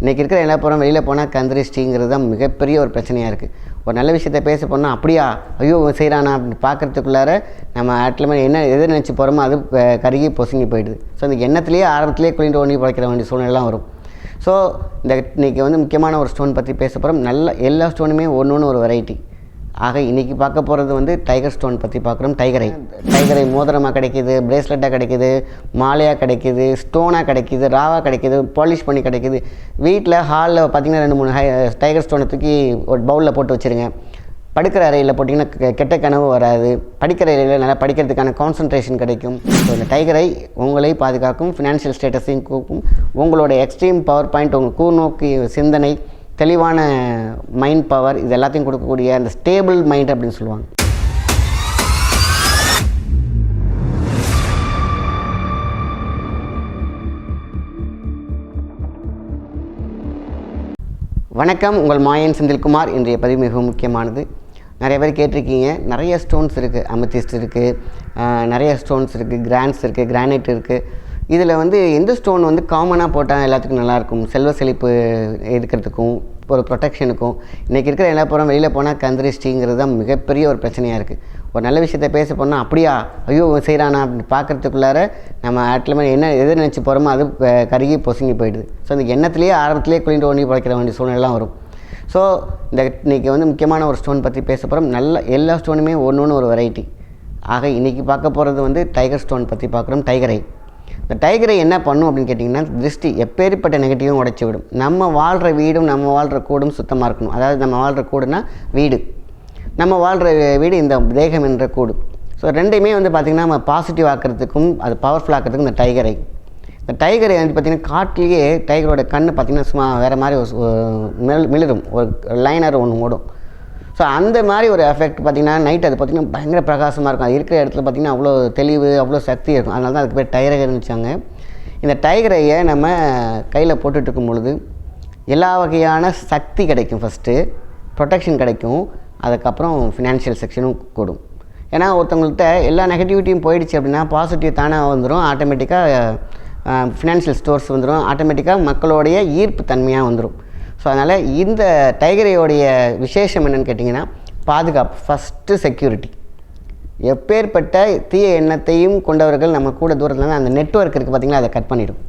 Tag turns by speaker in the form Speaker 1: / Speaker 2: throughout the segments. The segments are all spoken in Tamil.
Speaker 1: இன்றைக்கி இருக்கிற என்ன போகிறோம் வெளியில் போனால் கந்திரிஷ்டிங்கிறது தான் மிகப்பெரிய ஒரு பிரச்சனையாக இருக்குது ஒரு நல்ல விஷயத்த பேச போனால் அப்படியா? ஐயோ செய்கிறானா அப்படின்னு பார்க்குறதுக்குள்ளார நம்ம ஆட்டில் என்ன எதை நினச்சி போகிறோமோ அது கருகி பொசுங்கி போயிடுது. ஸோ அந்த எண்ணத்துலேயே ஆரம்பத்திலேயே குளிண்டு ஒன்றி பழைக்கிற வேண்டிய சூழ்நிலாம் வரும். ஸோ இந்த இன்றைக்கி வந்து முக்கியமான ஒரு ஸ்டோன் பற்றி பேச போகிறோம் நல்ல எல்லா ஸ்டோனுமே ஒன்று ஒன்று ஒரு வெரைட்டி ஆக இன்றைக்கி பார்க்க போகிறது வந்து டைகர் ஸ்டோன் பற்றி பார்க்குறோம். டைகரை டைகரை மோதிரமாக கிடைக்கிது பிரேஸ்லெட்டாக கிடைக்கிது மாலையாக கிடைக்கிது ஸ்டோனாக கிடைக்கிது ராவாக கிடைக்கிது பாலிஷ் பண்ணி கிடைக்கிது. வீட்டில் ஹாலில் பார்த்தீங்கன்னா ரெண்டு மூணு ஹை டைகர் ஸ்டோனை தூக்கி ஒரு பவுலில் போட்டு வச்சுருங்க. படுக்கிற அறையில் போட்டிங்கன்னா கெட்ட கனவு வராது. படிக்கிற அறையில் நல்லா படிக்கிறதுக்கான கான்சன்ட்ரேஷன் கிடைக்கும். ஸோ இந்த டைகரை உங்களை பாதுகாக்கும் ஃபினான்ஷியல் ஸ்டேட்டஸையும் கூக்கும் உங்களோட எக்ஸ்ட்ரீம் பவர் பாயிண்ட் உங்கள் கூர்நோக்கி சிந்தனை தெளிவான மைண்ட் பவர் இது எல்லாத்தையும் கொடுக்கக்கூடிய அந்த ஸ்டேபிள் மைண்ட் அப்படின்னு சொல்லுவாங்க. வணக்கம் உங்கள் மாயன் செந்தில்குமார். இன்றைய பதிவு மிகவும் முக்கியமானது. நிறைய பேர் கேட்டிருக்கீங்க நிறைய ஸ்டோன்ஸ் இருக்குது அமெத்திஸ்ட் இருக்குது நிறைய ஸ்டோன்ஸ் இருக்குது கிராண்ட்ஸ் இருக்குது கிரானைட் இருக்குது இதில் வந்து எந்த ஸ்டோன் வந்து காமனாக போட்டால் எல்லாத்துக்கும் நல்லாயிருக்கும்? செல்வ செழிப்பு இருக்கிறதுக்கும் ஒரு ப்ரொடெக்ஷனுக்கும் இன்றைக்கி இருக்கிற எல்லா போகிறோம் வெளியில் போனால் கந்திரிஷ்டிங்கிறது தான் மிகப்பெரிய ஒரு பிரச்சனையாக இருக்குது ஒரு நல்ல விஷயத்த பேச போனால் அப்படியா? ஐயோ செய்கிறானா அப்படின்னு பார்க்குறதுக்குள்ளார நம்ம ஆட்டில் என்ன எது நினச்சி போகிறோமோ அது கருகி பொசுங்கி போயிடுது. ஸோ இந்த எண்ணத்துலேயே ஆரம்பத்துலேயே குளிண்டு ஒன்றி பழைக்கிற வேண்டிய சூழ்நிலாம் வரும். ஸோ இந்த இன்றைக்கி வந்து முக்கியமான ஒரு ஸ்டோன் பற்றி பேச போகிறோம் நல்ல எல்லா ஸ்டோனுமே ஒன்று ஒன்று ஒரு வெரைட்டி ஆக இன்றைக்கி பார்க்க போகிறது வந்து டைகர் ஸ்டோன் பற்றி பார்க்குறோம். டைகரை இந்த டைகரை என்ன பண்ணும் அப்படின்னு கேட்டிங்கன்னா திருஷ்டி எப்பேற்பட்ட நெகட்டிவும் உடைச்சி விடும். நம்ம வாழ்கிற வீடும் நம்ம வாழ்கிற கூடும் சுத்தமாக இருக்கணும். அதாவது நம்ம வாழ்கிற கூடுனா வீடு. நம்ம வாழ்கிற வீடு இந்த தேகம் என்ற கூடு. ஸோ ரெண்டையுமே வந்து பார்த்திங்கன்னா நம்ம பாசிட்டிவ் ஆக்கிறதுக்கும் அது பவர்ஃபுல் ஆக்கிறதுக்கும் இந்த டைகரை இந்த டைகரை வந்து பார்த்திங்கன்னா காட்டிலேயே டைகரோட கண் பார்த்திங்கன்னா சும்மா வேறு மாதிரி ஒரு மிளிரும். ஒரு லைனர் ஒன்று ஓடும். ஸோ அந்த மாதிரி ஒரு எஃபெக்ட் பார்த்திங்கன்னா நைட் அது பார்த்திங்கன்னா பயங்கர பிரகாசமாக இருக்கும். அது இருக்கிற இடத்துல பார்த்திங்கன்னா அவ்வளோ தெளிவு அவ்வளோ சக்தி இருக்கும். அதனால தான் அதுக்கு பேர் டைகர்னு வச்சாங்க. இந்த டைகரையை நம்ம கையில் போட்டுட்ருக்கும் பொழுது எல்லா வகையான சக்தி கிடைக்கும் ஃபஸ்ட்டு ப்ரொடெக்ஷன் கிடைக்கும். அதுக்கப்புறம் ஃபினான்ஷியல் செக்ஷனும் கூடும். ஏன்னா ஒருத்தவங்கள்ட்ட எல்லா நெகட்டிவிட்டியும் போயிடுச்சு அப்படின்னா பாசிட்டிவ் தானாக வந்துடும் ஆட்டோமேட்டிக்காக ஃபினான்ஷியல் ஸ்டோர்ஸ் வந்துடும் ஆட்டோமேட்டிக்காக மக்களுடைய ஈர்ப்பு தன்மையாக வந்துடும் ஸோ அதனால் இந்த டைகரையோடைய விசேஷம் என்னென்னு கேட்டிங்கன்னா பாதுகாப்பு ஃபஸ்ட்டு செக்யூரிட்டி எப்பேற்பட்ட தீய எண்ணத்தையும் கொண்டவர்கள் நம்ம கூட தூரத்தில் அந்த நெட்ஒர்க் இருக்குது பார்த்தீங்களா அதை கட் பண்ணிடும்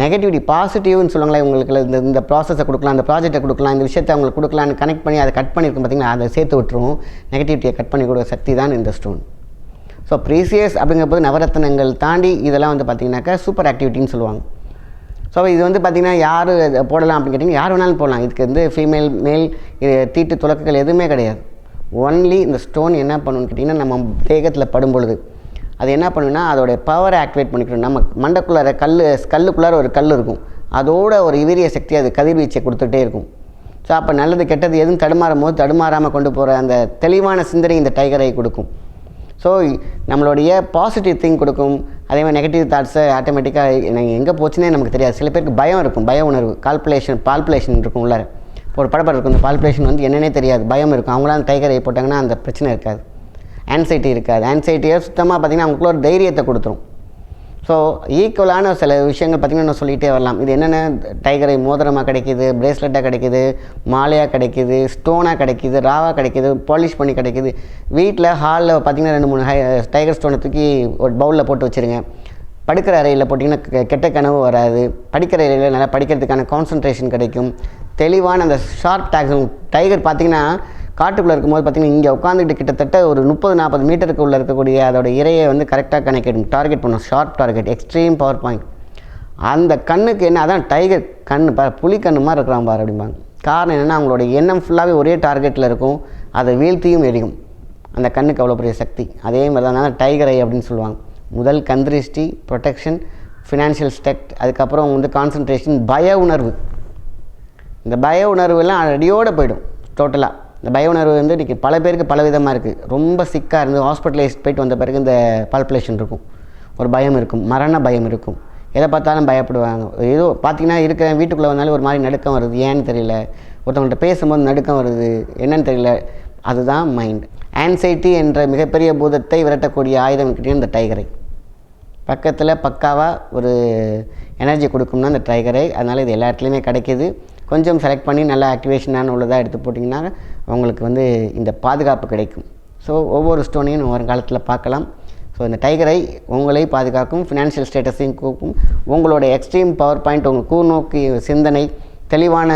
Speaker 1: நெகட்டிவிட்டி பாசிட்டிவ்னு சொல்லுவாங்களே உங்களுக்கு இந்த இந்த ப்ராசஸை கொடுக்கலாம் இந்த ப்ராஜெக்ட்டை கொடுக்கலாம் இந்த விஷயத்தை அவங்களுக்கு கொடுக்கலான்னு கனெக்ட் பண்ணி அதை கட் பண்ணியிருக்கும் பார்த்திங்கன்னா அதை சேர்த்து விட்டுருவோம். நெகட்டிவிட்டியை கட் பண்ணி கொடுக்க சக்தி தான் இந்த ஸ்டோன் ஸோ ப்ரீசியஸ் அப்படிங்கும்போது நவரத்னங்கள் தாண்டி இதெல்லாம் வந்து பார்த்திங்கனாக்கா சூப்பர் ஆக்டிவிட்டின்னு சொல்லுவாங்க. ஸோ இது வந்து பார்த்திங்கன்னா யார் போடலாம் அப்படின்னு கேட்டிங்கன்னா யார் வேணாலும் போடலாம். இதுக்கு வந்து ஃபீமேல் மேல் தீட்டு துலக்குகள் எதுவுமே கிடையாது. ஒன்லி இந்த ஸ்டோன் என்ன பண்ணுன்னு கேட்டிங்கன்னா நம்ம தேகத்தில் படும் பொழுது அது என்ன பண்ணுன்னா அதோடைய பவரை ஆக்டிவேட் பண்ணிக்கணும். நம்ம மண்டக்குள்ளார கல் கல்லுக்குள்ளார ஒரு கல் இருக்கும். அதோட ஒரு வீரிய சக்தி அது கதிர்வீச்சை கொடுத்துட்டே இருக்கும். ஸோ அப்போ நல்லது கெட்டது எதுவும் தடுமாறும் போது தடுமாறாமல் கொண்டு போகிற அந்த தெளிவான சிந்தனை இந்த டைகரை கொடுக்கும். ஸோ நம்மளுடைய பாசிட்டிவ் திங் கொடுக்கும். அதே மாதிரி நெகட்டிவ் தாட்ஸை ஆட்டோமேட்டிக்காக நாங்கள் எங்கே போச்சுன்னே நமக்கு தெரியாது. சில பேருக்கு பயம் இருக்கும். பய உணர்வு கால்குலேஷன் பால்குலேஷன் இருக்கும் உள்ளார. இப்போ ஒரு படப்படம் இருக்கும். இந்த பால்குலேஷன் வந்து என்னன்னே தெரியாது. பயம் இருக்கும். அவங்களாம் அந்த டைகரை போட்டாங்கன்னா அந்த பிரச்சனை இருக்காது. ஆன்சைட்டி இருக்காது. ஆன்சைட்டியை சுத்தமாக பார்த்திங்கன்னா அவங்களுக்குள்ள ஒரு தைரியத்தை கொடுத்துரும். ஸோ ஈக்குவலான சில விஷயங்கள் பார்த்திங்கன்னா நான் சொல்லிகிட்டே வரலாம். இது என்னென்ன? டைகரை மோதிரமாக கிடைக்கிது பிரேஸ்லெட்டாக கிடைக்கிது மாலையாக கிடைக்கிது ஸ்டோனாக கிடைக்கிது ராவாக கிடைக்கிது பாலிஷ் பண்ணி கிடைக்கிது. வீட்டில் ஹாலில் பார்த்திங்கன்னா ரெண்டு மூணு ஹை டைகர் ஸ்டோனை தூக்கி ஒரு பவுலில் போட்டு வச்சுருங்க. படுக்கிற அறையில் போட்டிங்கன்னா கெட்ட கனவு வராது. படிக்கிற அறையில் நல்லா படிக்கிறதுக்கான கான்சன்ட்ரேஷன் கிடைக்கும். தெளிவான அந்த ஷார்ப் டேக்ஸ் டைகர் பார்த்திங்கன்னா காட்டுக்குள்ளே இருக்கும்போது பார்த்திங்கன்னா இங்கே உட்காந்துக்கிட்டு கிட்டத்தட்ட ஒரு முப்பது நாற்பது மீட்டருக்கு உள்ள இருக்கக்கூடிய அதோட இரையை வந்து கரெக்டாக கணக்கிடும் டார்கெட் பண்ணும் sharp target extreme power point அந்த கண்ணுக்கு என்ன அதான் டைகர் கண் பா புலி கண்ணு மாதிரி இருக்கிறான் பாரு அப்படிம்பாங்க. காரணம் என்னென்னா அவங்களோட எண்ணம் ஃபுல்லாகவே ஒரே டார்கெட்டில் இருக்கும். அதை வீழ்த்தியும் எரியும். அந்த கண்ணுக்கு அவ்வளோ பெரிய சக்தி. அதே மாதிரி தான் டைகர் ஐ அப்படின்னு சொல்லுவாங்க. முதல் கந்திருஷ்டி ப்ரொடெக்ஷன் ஃபினான்ஷியல் ஸ்டெக்ட் அதுக்கப்புறம் வந்து கான்சன்ட்ரேஷன் பய உணர்வு. இந்த பய உணர்வுலாம் அடியோடு போயிடும் டோட்டலாக இந்த பய உணர்வு வந்து இன்றைக்கி பல பேருக்கு பல விதமாக இருக்குது ரொம்ப சிக்காக இருந்து ஹாஸ்பிட்டலைஸ் போயிட்டு வந்த பிறகு இந்த பால்குலேஷன் இருக்கும். ஒரு பயம் இருக்கும். மரண பயம் இருக்கும். எதை பார்த்தாலும் பயப்படுவாங்க. ஏதோ பார்த்தீங்கன்னா இருக்கிற வீட்டுக்குள்ளே வந்தாலும் ஒரு மாதிரி நடுக்கம் வருது. ஏன்னு தெரியல. ஒருத்தவங்கள்ட்ட பேசும்போது நடுக்கம் வருது. என்னன்னு தெரியல. அதுதான் மைண்ட் ஆன்சைட்டி என்ற மிகப்பெரிய பூதத்தை விரட்டக்கூடிய ஆயுதம் கிட்டே இந்த டைகரை பக்கத்தில் பக்காவாக ஒரு எனர்ஜி கொடுக்கும்னா அந்த டைகரை அதனால் இது எல்லா இடத்துலையுமே கிடைக்கிது. கொஞ்சம் செலக்ட் பண்ணி நல்லா ஆக்டிவேஷனான உள்ளதாக எடுத்து போட்டிங்கன்னா உங்களுக்கு வந்து இந்த பாதுகாப்பு கிடைக்கும். ஸோ ஒவ்வொரு ஸ்டோனையும் வருங்காலத்தில் பார்க்கலாம். ஸோ இந்த டைகரை உங்களை பாதுகாக்கும் ஃபினான்ஷியல் ஸ்டேட்டஸையும் கூக்கும் உங்களோட எக்ஸ்ட்ரீம் பவர் பாயிண்ட் உங்கள் கூர்நோக்கி சிந்தனை தெளிவான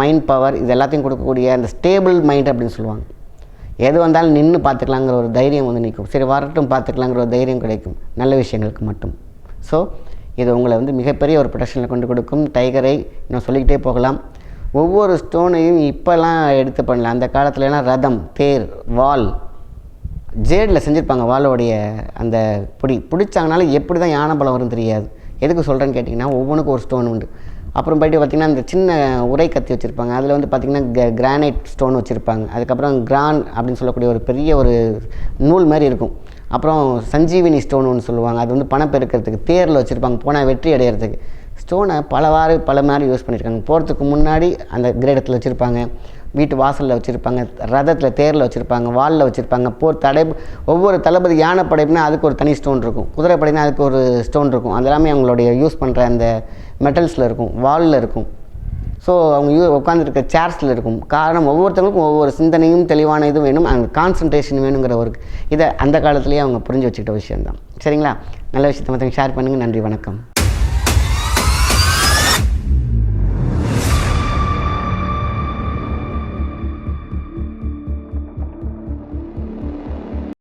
Speaker 1: மைண்ட் பவர் இது எல்லாத்தையும் கொடுக்கக்கூடிய அந்த ஸ்டேபிள் மைண்ட் அப்படின்னு சொல்லுவாங்க. எது வந்தாலும் நின்று பார்த்துக்கலாங்கிற ஒரு தைரியம் வந்து நிற்கும். சரி வரட்டும் பார்த்துக்கலாங்கிற ஒரு தைரியம் கிடைக்கும். நல்ல விஷயங்களுக்கு மட்டும். ஸோ இது உங்களை வந்து மிகப்பெரிய ஒரு ப்ரொடக்ஷனில் கொண்டு கொடுக்கும். டைகரை இன்னும் சொல்லிக்கிட்டே போகலாம். ஒவ்வொரு ஸ்டோனையும் இப்போல்லாம் எடுத்து பண்ணல. அந்த காலத்துலலாம் ரதம் தேர் வால். ஜேடில் செஞ்சுருப்பாங்க வாலோடைய அந்த பிடி. பிடிச்சாங்கனால எப்படி தான் யானை பலம் வரும் தெரியாது. எதுக்கு சொல்கிறேன்னு கேட்டிங்கன்னா ஒவ்வொன்றுக்கும் ஒரு ஸ்டோன் உண்டு. அப்புறம் போயிட்டு பார்த்திங்கன்னா அந்த சின்ன உரை கத்தி வச்சுருப்பாங்க. அதில் வந்து பார்த்திங்கன்னா க கிரானைட் ஸ்டோன் வச்சுருப்பாங்க. அதுக்கப்புறம் கிரான் அப்படின்னு சொல்லக்கூடிய ஒரு பெரிய ஒரு நூல் மாதிரி இருக்கும். அப்புறம் சஞ்சீவினி ஸ்டோன் ஒன்று சொல்லுவாங்க. அது வந்து பணம் பெருக்கிறதுக்கு தேரில் வச்சுருப்பாங்க. போனால் வெற்றி அடையிறதுக்கு. ஸ்டோனை பலவாறு பல மாதிரி யூஸ் பண்ணியிருக்காங்க போகிறதுக்கு முன்னாடி அந்த கிரேடத்தில் வச்சுருப்பாங்க. வீட்டு வாசலில் வச்சுருப்பாங்க. ரதத்தில் தேரில் வச்சுருப்பாங்க. வாலில் வச்சுருப்பாங்க. போர் தடை ஒவ்வொரு தளபதி யானை படைப்புனா அதுக்கு ஒரு தனி ஸ்டோன் இருக்கும். குதிரை படைனா அதுக்கு ஒரு ஸ்டோன் இருக்கும். அது எல்லாமே அவங்களுடைய யூஸ் பண்ணுற அந்த மெட்டல்ஸில் இருக்கும் வாலில் இருக்கும். ஸோ அவங்க யூ உட்காந்துருக்க சேர்ஸில் இருக்கும். காரணம் ஒவ்வொருத்தவங்களுக்கும் ஒவ்வொரு சிந்தனையும் தெளிவான இதுவும் வேணும் அந்த கான்சன்ட்ரேஷன் வேணுங்கிற ஒரு இதை அந்த காலத்துலேயே அவங்க புரிஞ்சு வச்சுக்கிட்ட விஷயம்தான். சரிங்களா? நல்ல விஷயத்தை மற்றவங்க ஷேர் பண்ணுங்கள் நன்றி வணக்கம்.